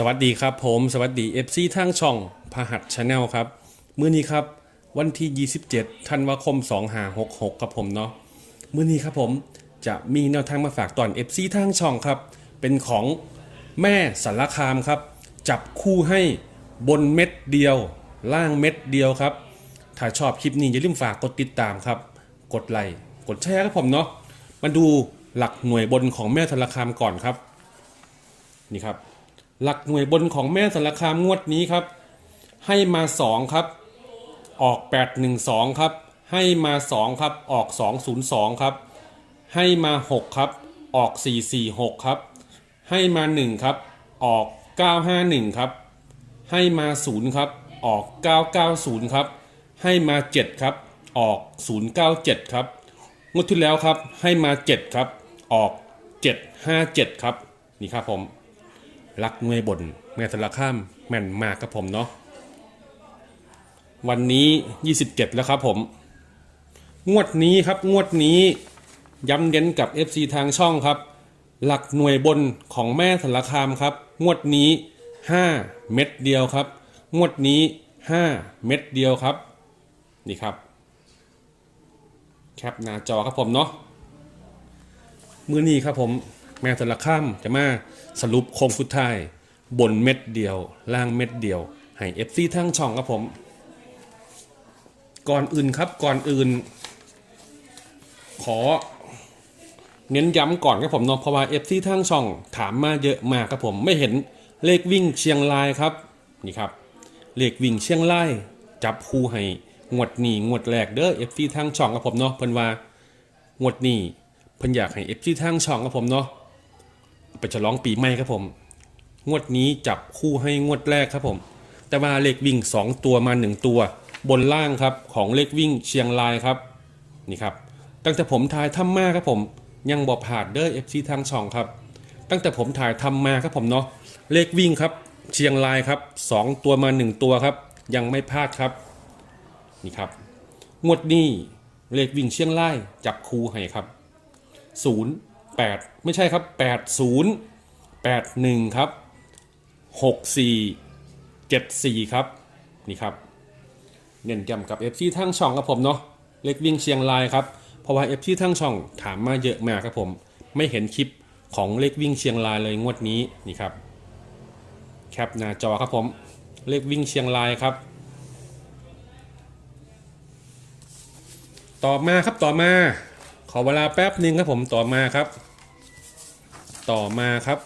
สวัสดีครับผมสวัสดี FC ทางช่องพหัสชาแนลครับมื้อนี้ครับวันที่ 27ธันวาคม 2566ครับผมเนาะมื้อนี้ครับผมจะมีแนวทางมาฝากตอน FC ทางช่องครับ เป็นของแม่สารคามครับ จับคู่ให้บนเม็ดเดียว ล่างเม็ดเดียวครับ ถ้าชอบคลิปนี้อย่าลืมฝากกดติดตามครับ กดไลค์กดแชร์ครับผมเนาะมาดูหลักหน่วยบนของแม่สารคามก่อนครับ นี่ครับ หลักหน่วยบนของแม่สารคามงวดนี้ครับ ให้มา 2 ครับ ออก 812 ครับ ให้มา 2 ครับ ออก 202 ครับ ให้มา 6 ครับ ออก 446 ครับ ให้มา 1 ครับ ออก 951 ครับ ให้มา 0 ครับ ออก 990 ครับ ให้มา 7 ครับ ออก 097 ครับ งวดที่แล้วครับ ให้มา 7 ครับ ออก 757 ครับ นี่ครับผม รักหน่วยบน แม่สารข้ามแม่นมากครับผมเนาะวันนี้ 27 แล้วครับผม งวดนี้ครับงวดนี้ย้ำเน้นกับ FC ทางช่องครับ หลักหน่วยบนของแม่สารคามครับ งวดนี้ 5 เม็ดเดียวครับ งวดนี้ 5 เม็ดเดียวครับ นี่ครับ แคปหน้าจอครับผมเนาะมือนี้ครับผม แม่สารข้ามจะมาสรุปโครงสุดท้าย บนเม็ดเดียว ล่างเม็ดเดียว ให้เอฟซีทั้งช่องครับผม ก่อนอื่นครับก่อนอื่น ขอ เน้นย้ำก่อนครับผมเนาะเพราะว่าเอฟซีทั้งช่องถามมาเยอะมากครับผมไม่เห็นเลขวิ่งเชียงรายครับนี่ครับ เลขวิ่งเชียงรายจับคู่ให้งวดนี้งวดแรกเด้อเอฟซีทั้งช่องครับผมเนาะเพิ่นว่างวดนี้เพิ่นอยากให้เอฟซีทางช่องครับผมเนาะ ไปฉลองปีใหม่ครับผม งวดนี้จับคู่ให้งวดแรกครับผม แต่ว่าเลขวิ่ง 2 ตัวมา 1 ตัว บนล่างครับของเลขวิ่งเชียงรายครับนี่ครับตั้งแต่ผมถ่ายทำมาครับผม ยังบอกผ่านเด้อเอฟซีทางช่องครับ ตั้งแต่ผมถ่ายทำมาครับผมเนาะเลขวิ่งครับ เชียงรายครับ 2 ตัวมา 1 ตัวครับ ยังไม่พลาดครับนี่ครับงวดนี้เลขวิ่งเชียงรายจับคู่ให้ครับศู นย์แปดไม่ใช่ครับแปดศูนย์แปดหนึ่งครับหกสี่เจ็ดสี่ครับ นี่ครับ เน้นย้ำกับ FC ทั้งช่องครับผมเนาะเล็กวิ่งเชียงรายครับ เพราะว่า FC ทั้งช่องถามมาเยอะมากครับผม ไม่เห็นคลิปของเล็กวิ่งเชียงรายเลยงวดนี้นี่ครับ แคปหน้าจอครับผมเลขวิ่งเชียงรายครับ ต่อมาครับต่อมา อเวลาแป๊บหนึ่งครับผมต่อมาครับ ต่อมาครับ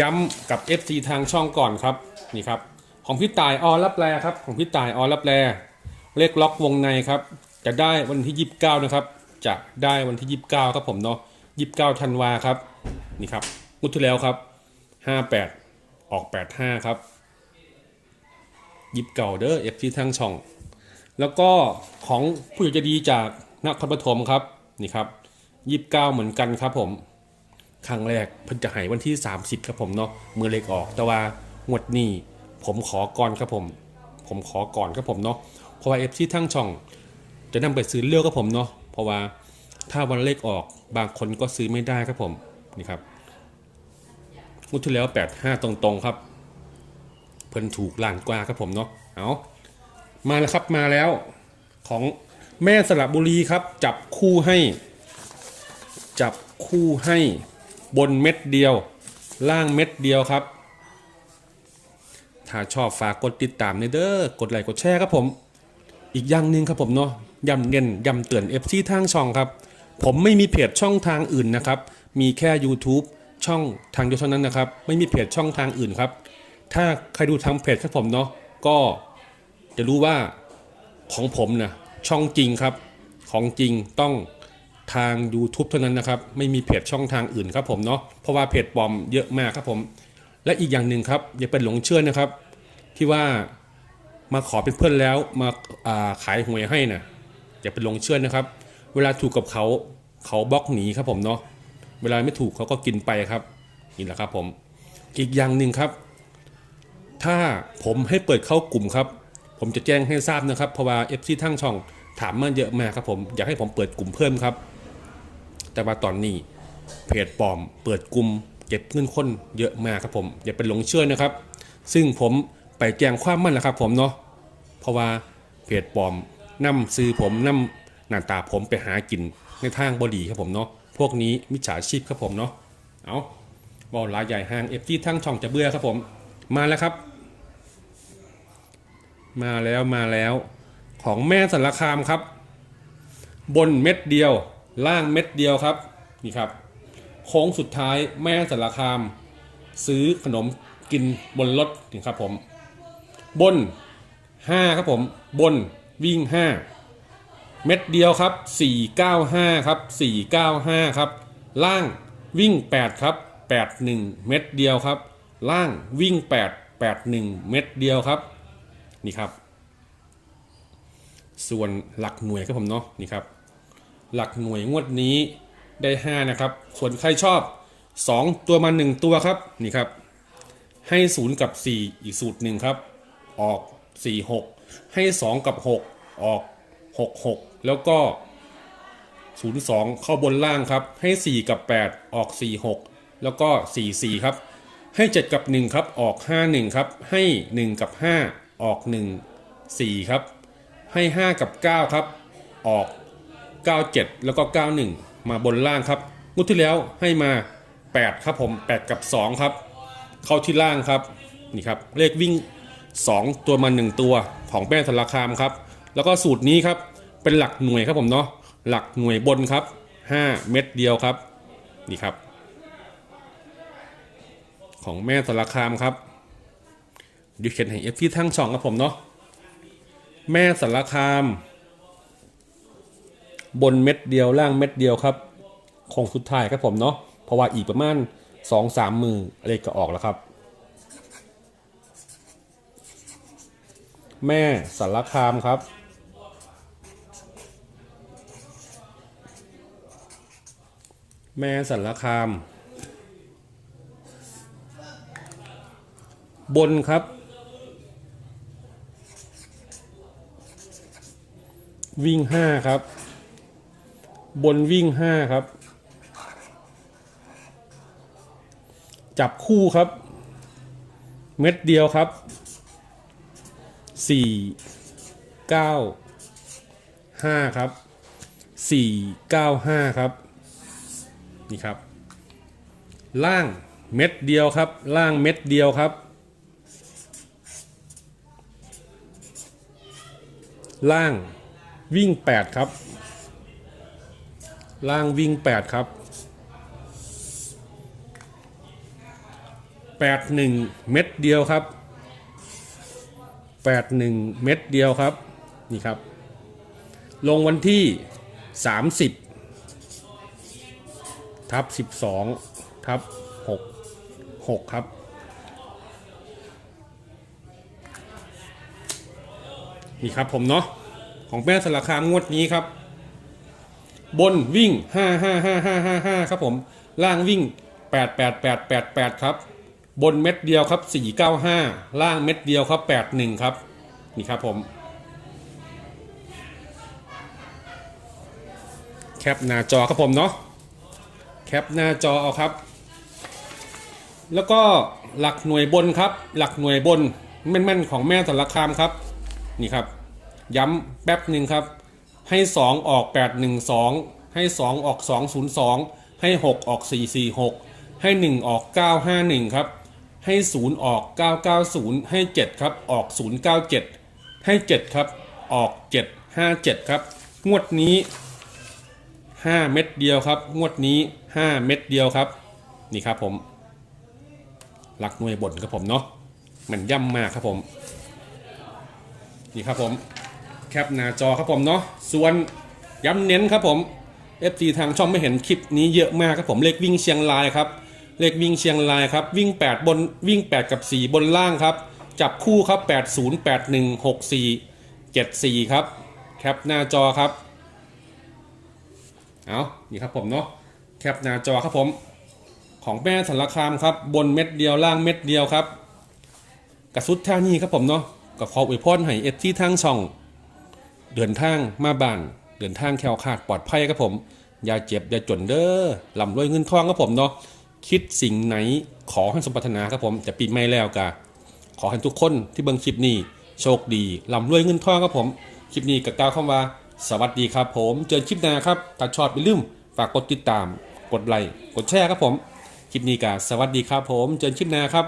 ย้ำกับ FC ทางช่องก่อนครับนี่ครับ ของพี่ตายออรับแลครับ ของพี่ตายออรับแลเลขล็อกวงในครับ จะได้วันที่ 29 นะครับ จะได้วันที่ 29 ครับผมเนาะ29ธันวาครับนี่ครับงุดที่แล้วครับ 58 ออก 85 ครับยิบเก่าเด้อ FC ทางช่อง แล้วก็ของผู้ใหญ่ใจดีจากนครปฐมครับนี่ครับยี่สิบเก้าเหมือนกันครับผมครั้งแรกเพิ่นจะให้วันที่ 30 ครับผมเนาะมือเล็กออกแต่ว่างวดนี้ผมขอก่อนครับผม ผมขอก่อนครับผมเนาะเพราะว่าเอฟซีทั้งช่อง จะนำไปซื้อเลือกครับผมเนาะเพราะว่าถ้าวันเลขออกบางคนก็ซื้อไม่ได้ครับผมนี่ครับงวดที่แล้ว 85 ตรงๆครับ เพิ่นถูกล้านกว่าครับผมเนาะเอา มาแล้วครับมาแล้วของแม่สระบุรีครับ จับคู่ให้ จับคู่ให้บนเม็ดเดียว ล่างเม็ดเดียวครับ ถ้าชอบฝากกดติดตามในเด้อกดไลค์กดแชร์ครับผม อีกอย่างหนึ่งครับผมเนาะย้ำเน้นย้ำเตือน FC ทางช่องครับ ผมไม่มีเพจช่องทางอื่นนะครับ มีแค่ YouTube ช่องทางเดียวเท่านั้นนะครับ ไม่มีเพจช่องทางอื่นครับ ถ้าใครดูทางเพจครับผมเนาะก็ จะรู้ว่าของผมนะช่องจริงครับ ของจริงต้องทาง YouTube เท่านั้นนะครับ ไม่มีเพจช่องทางอื่นครับผมเนาะเพราะว่าเพจปลอมเยอะมากครับผม และอีกอย่างหนึ่งครับอย่าเป็นหลงเชื่อนะครับ ที่ว่ามาขอเป็นเพื่อนแล้วมาาขายหวยให้นะอย่าเป็นหลงเชื่อนะครับ เวลาถูกกับเขาเขาบล็อกหนีครับผมเนาะเวลาไม่ถูกเขาก็กินไปครับนี่แหละครับผม อีกอย่างหนึ่งครับ ถ้าผมให้เปิดเข้ากลุ่มครับ ผมจะแจ้งให้ทราบนะครับเพราะว่า FC ทั้งช่องถามมาเยอะมากครับผมอยากให้ผมเปิดกลุ่มเพิ่มครับ แต่ว่าตอนนี้เพจปลอม เปิดกลุ่มเก็บเงินคนเยอะมากครับผมอย่าเป็นหลงเชื่อนะครับ ซึ่งผมไปแจ้งความมั่นแล้วครับ ผมเนาะเพราะว่าเพจปลอมนำซื้อผมนำหน้าตาผมไปหากินในทางบดีครับผมเนาะพวกนี้มิจฉาชีพครับผมเนาะเอาบอลลายใหญ่ห้างเอฟที่ทั้งช่องจะเบื่อครับผมมาแล้วครับ มาแล้วมาแล้วของแม่สารคามครับ บนเม็ดเดียว ล่างเม็ดเดียวครับนี่ครับ โค้งสุดท้ายแม่สารคาม ซื้อขนมกินบนรถนี่ครับผม บน5ครับผม บนวิ่ง5เม็ดเดียวครับ495ครับ495ครับ ล่างวิ่ง8ครับ81เม็ดเดียวครับ ล่างวิ่ง8 81เม็ดเดียวครับ นี่ครับ ส่วนหลักหน่วยครับผมเนาะนี่ครับ หลักหน่วยงวดนี้ได้ 5 นะครับ ส่วนใครชอบ 2 ตัวมา 1 ตัวครับนี่ครับ ให้ 0 กับ 4 อีกสูตรหนึ่งครับ ออก 4 6 ให้ 2 กับ 6 ออก 6 6 แล้วก็ 0 2 เข้าบนล่างครับ ให้ 4 กับ 8 ออก 4 6 แล้วก็ 4 4 ครับ ให้ 7 กับ 1 ครับ ออก 5 1 ครับ ให้ 1 กับ 5 ออก 1 4 ครับ ให้ 5 กับ 9 ครับ ออก 97 แล้วก็ 91 มาบนล่างครับงวดที่แล้วให้มา 8 ครับผม 8 กับ 2 ครับ เข้าที่ล่างครับ นี่ครับ เลขวิ่ง 2 ตัวมา 1 ตัวของแป้งสารคามครับ แล้วก็สูตรนี้ครับ เป็นหลักหน่วยครับผมเนาะ หลักหน่วยบนครับ 5 เม็ดเดียวครับ นี่ครับ ของแม่สารคามครับ ดิเขียนให้เอฟที่ทั้งช่องครับผมเนาะแม่สารคาม บนเม็ดเดียวล่างเม็ดเดียวครับคงสุดท้ายครับผมเนาะเพราะว่าอีกประมาณสองสามมืออะไรก็ออกแล้วครับ แม่สารคามครับ แม่สารคาม บนครับ วิ่งห้าครับ บนวิ่งห้าครับ จับคู่ครับ เม็ดเดียวครับสี่เก้าห้าครับสี่เก้าห้าครับ นี่ครับ ล่างเม็ดเดียวครับ ล่างเม็ดเดียวครับล่าง วิ่ง 8 ครับ ล่างวิ่ง 8 ครับ 81 เม็ดเดียวครับ 81 เม็ดเดียวครับ นี่ครับ ลงวันที่ 30 ทับ 12 ทับ 6 6 ครับนี่ครับผมเนาะ ของแม่สารคามงวดนี้ครับ บนวิ่ง 5 5 5 5 5 5 ครับผม ล่างวิ่ง 8 8 8 8 8 ครับ บนเม็ดเดียวครับ 495 ล่างเม็ดเดียวครับ 81 ครับ นี่ครับผม แคปหน้าจอครับผมเนาะ แคปหน้าจอเอาครับ แล้วก็หลักหน่วยบนครับ หลักหน่วยบนแม่นๆของแม่สารคามครับ นี่ครับ ย้ำแป๊บหนึ่งครับ ให้ 2 ออก 812 ให้ 2 ออก 202 ให้ 6 ออก 446 ให้ 1 ออก 951 ครับ ให้ 0 ออก 990 ให้ 7 ครับ ออก 097 ให้ 7 ครับ ออก 757 ครับ งวดนี้ 5 เม็ดเดียวครับ งวดนี้ 5 เม็ดเดียวครับ นี่ครับผมหลักหน่วยบนครับผมเนาะมันย่ำมากครับผม นี่ครับผม แคปหน้าจอครับผมเนาะส่วนย้ำเน้นครับผม FG ทางช่องไม่เห็นคลิปนี้เยอะมากครับผมเลขวิ่งเชียงรายครับเลขวิ่งเชียงรายครับวิ่ง 8 บนวิ่ง 8 กับ 4 บนล่างครับ จับคู่ครับ 80 81 64 74 ครับ แคปหน้าจอครับเอานี่ครับผมเนาะแคปหน้าจอครับผม ของแม่สารคามครับ บนเม็ดเดียวล่างเม็ดเดียวครับกระสุดท่านี้ครับผมเนาะก็ขออวยพรให้เอฟที่ทางช่อง เดินทางมาบ้าน เดินทางแคล้วคลาดปลอดภัยครับผม อย่าเจ็บอย่าจนเด้อลำรวยเงินทองครับผมเนาะคิดสิ่งไหนขอให้สมปรารถนาครับผมจะปีใหม่แล้วกะขอให้ทุกคนที่เบิ่งคลิปนี้โชคดีร่ำรวยเงินทองครับผมคลิปนี้ก็กาวคำว่าสวัสดีครับผมเจอคลิปหน้าครับถ้าชอบอย่าลืมฝากกดติดตาม กดไลค์กดแชร์ครับผมคลิปนี้ก็สวัสดีครับผมเจอคลิปหน้าครับ